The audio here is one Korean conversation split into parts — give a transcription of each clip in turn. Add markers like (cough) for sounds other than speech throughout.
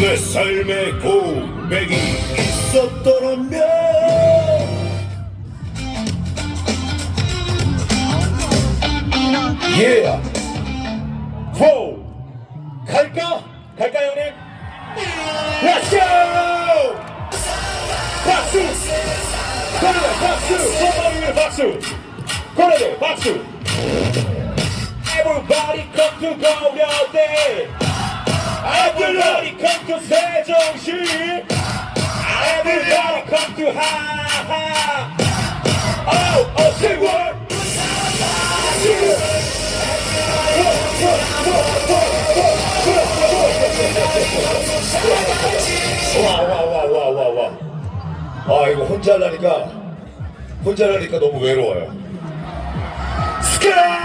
내 삶의 고백이 있었더라면 Yeah Four 갈까? 갈까 형님? Let's go! 박수! 그래 박수! 소머리에 박수! 그래 박수! Everybody come to 고려대 Everybody come to 세종시 Everybody come to 하하 Oh, oh, say what? 와와와와와와 아 이거 혼자 하려니까 혼자 하려니까 너무 외로워요 스카라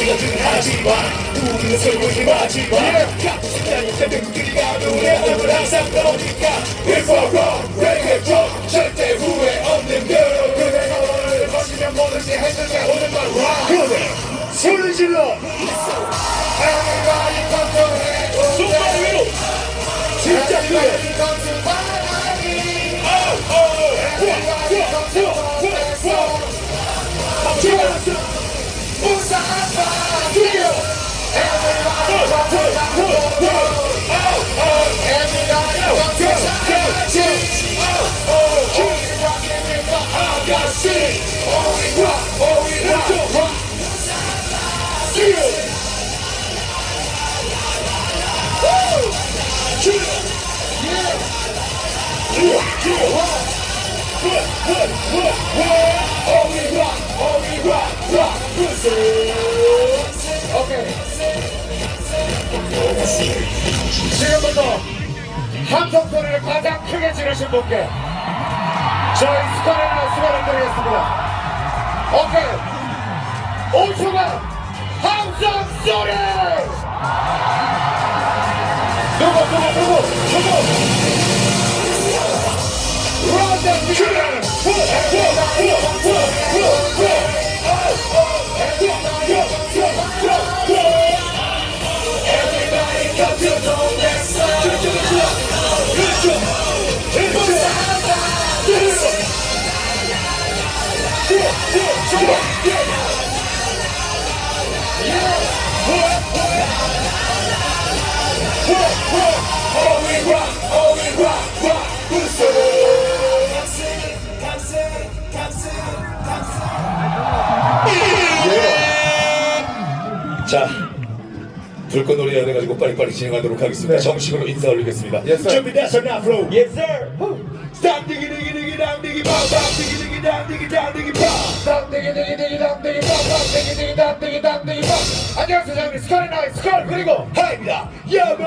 쓰여주는 하지마 우리는 설거지 마지마 같은 순간이 때문에 그리가 노래하면 항상 너니까 If I wrong, reggae drop 절대 후회 없는 girl 그대 너를 거시면 뭐든지 해줄게 오는 말 rock 그래 소리 질러 Everybody come to head 손발 위로 진짜 그래 Bye-bye. 지금부터 함성 소리를 가장 크게 지르신 분께 저희 스카레나 수고를 드리겠습니다. 오케이. 5초간 함성 소리! 누구, 누구, 누구, 누구? 런던 자, 불꽃놀이 해가지고 빨리빨리 진행하도록 하겠습니다. 정식으로 인사 올리겠습니다. Yes. 준비되셨나, 앞으로? Yes, sir. 땀 디기 디기 디기 땀 디기 땀 디기 디기 땀 디기 땀 디기 땀. 땅디기 디기디당디기빵빵디기 디기당디기당디기빵 안녕하세요 저는 스컬이나이 스컬 그리고 하입니다. 여보.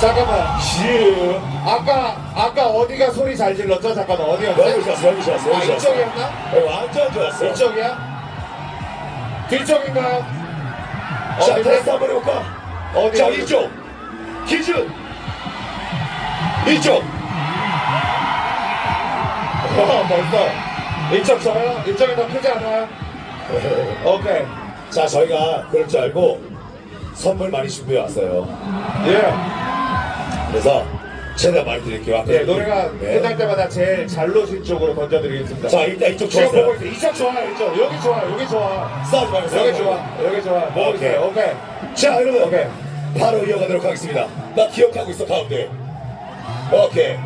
잠깐만 슈. 아까 아까 어디가 소리 잘 질렀죠? 잠깐만 여기 어디였지? 좋았어, 아 여기 좋았어. 이쪽이었나? 네, 완전 좋았어. 이쪽이야? 뒤쪽 인가요? 자, 어디 테스트 한번 해볼까? 어디 자, 어디? 이쪽. 기준. 이쪽. 어, 벌써 이쪽 저요? 이쪽이 더 크지 않아요? (laughs) 오케이 자, 저희가 그럴 줄 알고 선물 많이 준비해 왔어요. 예, 그래서 최대한 많이 드릴게요. 아까 예 노래가 네. 끝날 때마다 제일 잘 노신 쪽으로 던져드리겠습니다 자, 일단 이쪽 지금 보고 좋았어요. 이쪽 좋아요 이쪽 여기 좋아 여기 좋아 싸우지 말고 싸우지 여기 말고. 좋아 여기 좋아 보고 오케이. 있어요 오케이 자, 여러분. 오케이. 바로 이어가도록 하겠습니다. 나 기억하고 있어, 가운데. 오케이.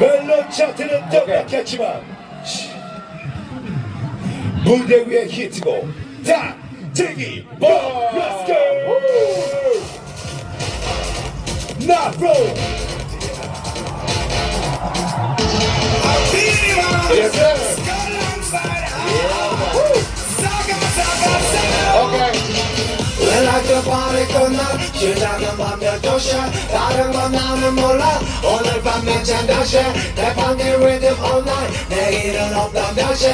멜론 차트는 떡락했지만 무대 위의 히트곡 다 대기 버 Let's go 나로 예스 party 끝나 시작은 밤 12시 다른 건 나는 몰라 오늘 밤 몇잔 다시 내 밤의 rhythm all night 내일은 없던 다시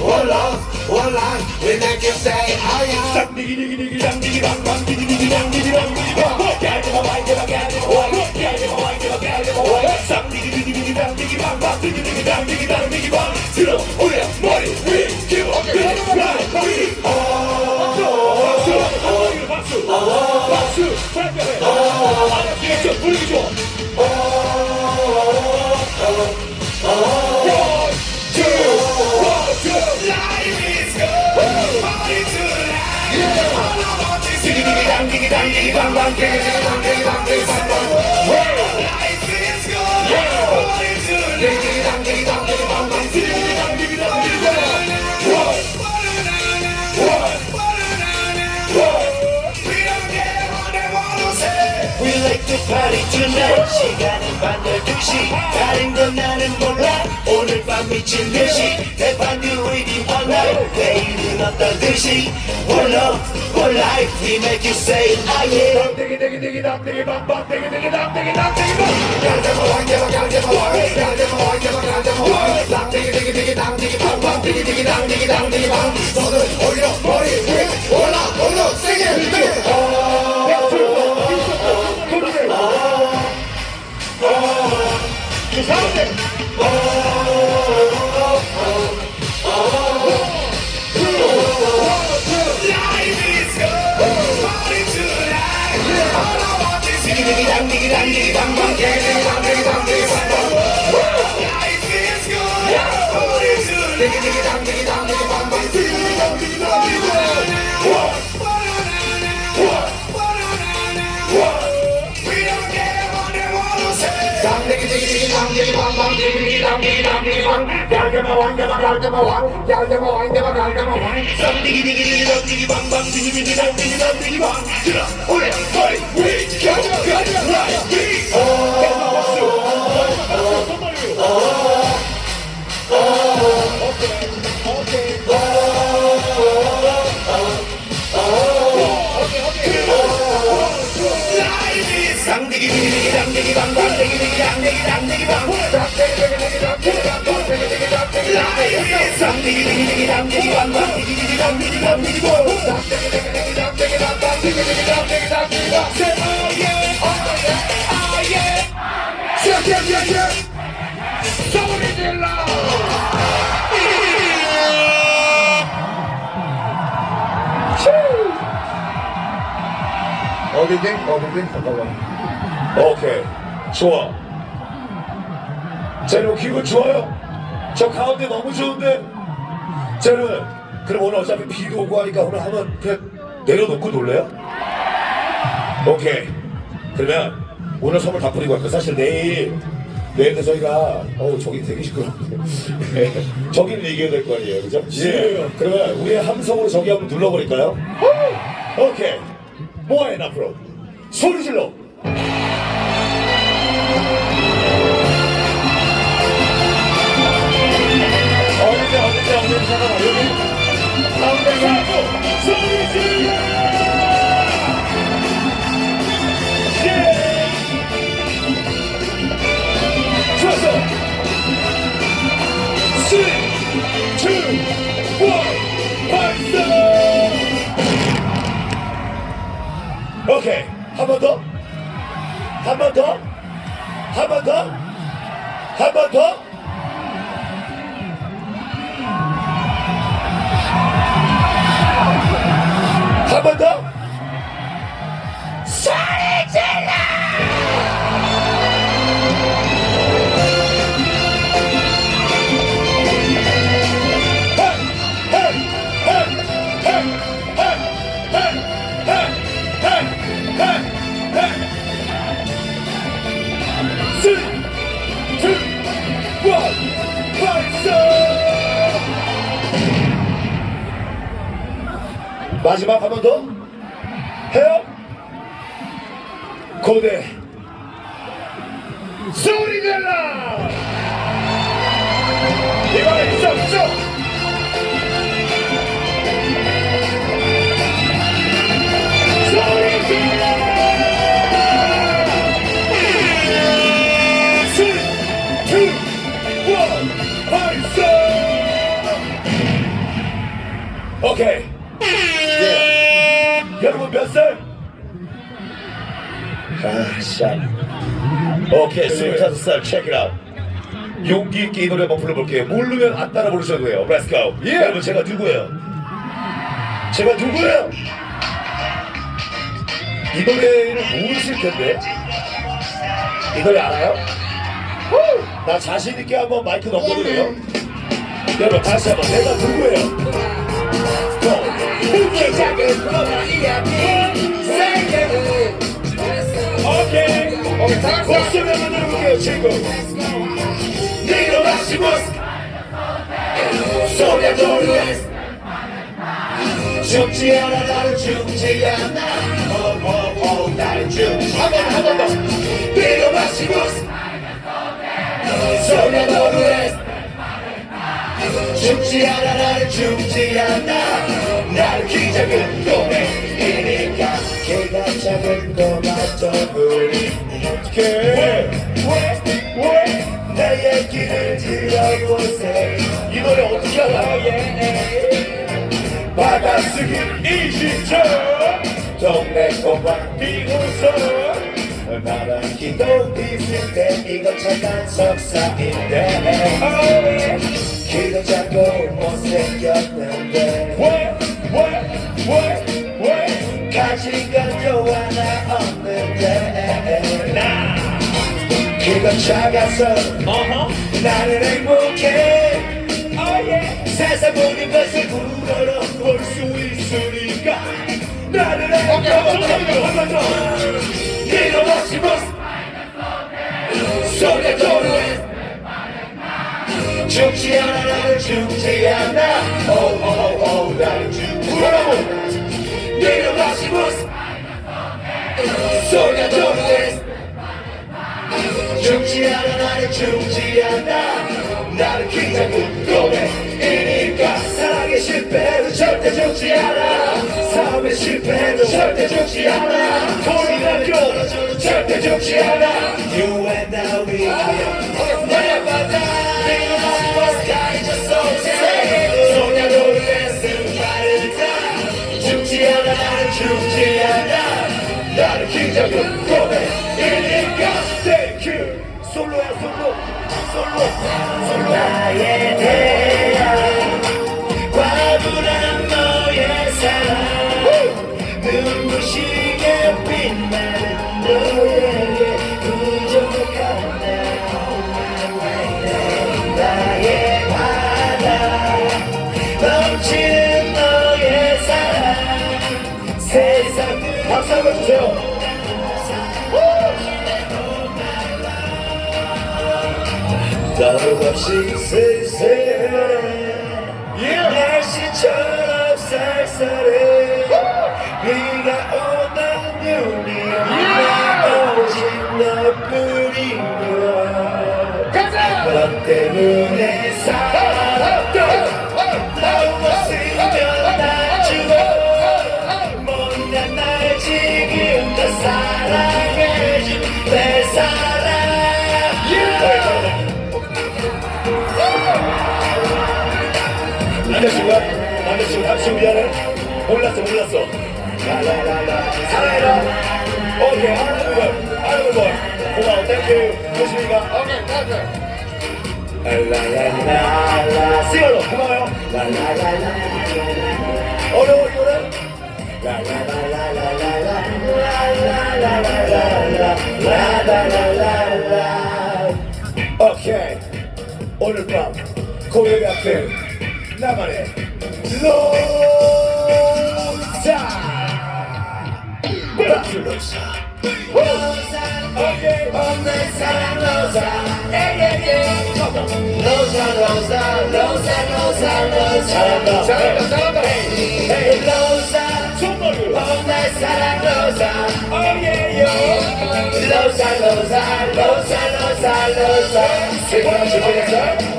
One love, one life We make you say I am 쌍디기디기디기 쌍디기 Yeah. Party tonight. 시간은 밤 12시. 다른 건 나는 몰라. 오늘 밤 미친 듯이 대판들 reading all night 내일은 어떤 듯이. One love, one life. We make you say ah yeah 디기디기디기 당, 디기 bang bang, 디기디기 당, 디기 당, 디기 bang. 갈대가 왕대가 갈대가 왕 갈대가 왕대가 갈대가 왕 쌍디기 디기 디기 당 디기 팡팡 디기 디기 당 디기 당 디기 팡 손을 올려 머리 당 디기 팡 갈대가 왕대가 갈대가 왕 갈대가 왕대가 갈대가 왕 쌍디기디기디기 당, 디기 bang bang, 디기디기 당, 디기 당, 디기 bang. 들어, 올려, 머리 위, 겨우, 겨우, 라이, 위. 박수. 쌍디기디기디기 당, 디기 bang bang, 디기디기 당, 디기 당, 디기 bang. 어디지? 어디지? 잠깐만 오케이 좋아 자 여러분 기분 좋아요? 저 가운데 너무 좋은데 자 여러분 그럼 오늘 어차피 비도 오고 하니까 오늘 한번 그냥 내려놓고 놀래요? 오케이. 그러면 오늘 선물 다 뿌리고 갈까 사실 내일 내일도 저희가 어우 저기 되게 시끄러운데 (laughs) 저기는 얘기해야 될 거 아니에요. 그죠? 예. 그러면 우리의 함성으로 저기 한번 눌러버릴까요? 오케이. 모아인 앞으로? 소리 질러 오케이, 한 번 더? 한 번 더? 한 번 더? 한 번 더? 한 마지막 한 번 더? 해요? 고대 소리 질러! 이번엔 아, 참. 오케이, 스물 다섯 살, 체크 아웃. 용기 있게 이 노래 한번 불러볼게요. 모르면 안 따라 부르셔도 돼요. Let's go. 예. 여러분, 제가 누구예요? 제가 누구예요? 이 노래를 모르실 텐데. 이 노래 알아요? 후! 나 자신 있게 한번 마이크 넘겨볼래요? 여러분 다시 한번 내가 누구예요? 고! 작은 거나 이야기 한번 들어볼게요 친구 네가 마시고 소리야 노래 죽지 않아 나를 죽지 않아. 오오오 나를 죽지 않아. 한번 더. 네가 마시고 소리야 노래 죽지 않아 나를 죽지 않아. 나를 기적은 꿈이니까 걔가 작은 거마저 우리니까 왜왜왜 얘기를 들어보세요? 이 노래 어떻게 알아? 받아쓰기 20초 동네 꼬마 비웃어 나랑 기도 때 이거 잠깐 석사인데. 기도 잡고 못생겼는데. 왜왜왜왜? 가진 건또 하나 없는데. 나 키가 작아서 나는 행복해. 세상 모든 것을 불어로 볼수 있으니까 나는 행복해. 네 않아 나를 기적은 꿈이니까 사랑의 실패도 절대 죽지 않아. 싸움의 실패도 절대 죽지 않아. 돌이가 끊어져도 절대 죽지 않아. You and I we Never die Sky just so sad 소녀 노래에 승화를 다. 죽지 않아 나를 죽지 않아. 나를 기적 나에 대한 과분한 너의 사랑. 눈부시게 빛나는 너 너도 없이 쓸쓸해 날씨처럼 쌀쌀해. 비가 오나 눈이 오나 오직 너뿐이야 가자. 너 때문에 살았던 남자친구 미안해 몰랐어 몰랐어. 라라라라 사랑해라. 오케이 하나는 걸 고마워 땡큐 조심히 가 오케이 가자 라라라라. 시걸로 고마워요. 라라라라. 어려워 이 노래? 라라라라라라라라라라라라라라 오케이. 오늘 밤 코리아같은 나만의 로사 브라질 로사 오케이 없는 사랑 로사 에예예 로사 로사 로사 로사 로사 잘한다 잘한다 헤이 로사 손머리 없는 사랑 로사 오예요 로사 로사 로사 로사 로사 세번째 보냈어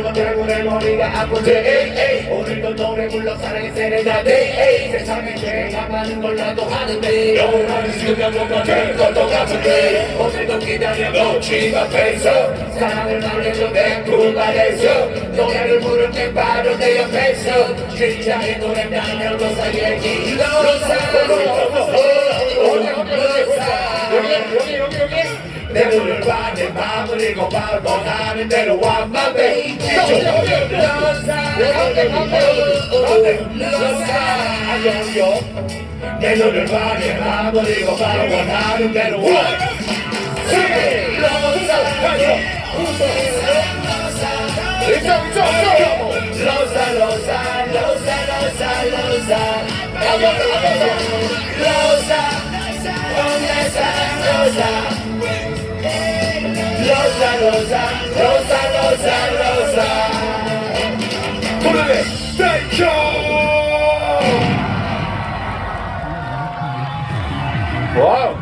것 때문에 머리가 아픈데 에이, 에이. 오늘도 노래 불러 사랑의 세레나데. 세상에 제일 많은 걸 나도 하는데 영원한 수면 뭔가 될 것도 같은데 오늘도 기다려 놓지 앞에서 사랑을 말해줘 내 꿈안에서 노래를 부를 때 바로 내 옆에서 굉장히 노래 나면 로사 얘기 로사 여기 여기 여기 여기 내 눈을 봐내 마음을 읽어봐 원하는 대로 와 my baby 로사 로사 내 눈을 봐내 마음을 읽어봐 원하는 대로 와 로사 로사 로사 로사 로사 로사 로사 로 rosa, rosa, rosa, rosa, rosa, rosa, rosa. Nueve, techo. Wow.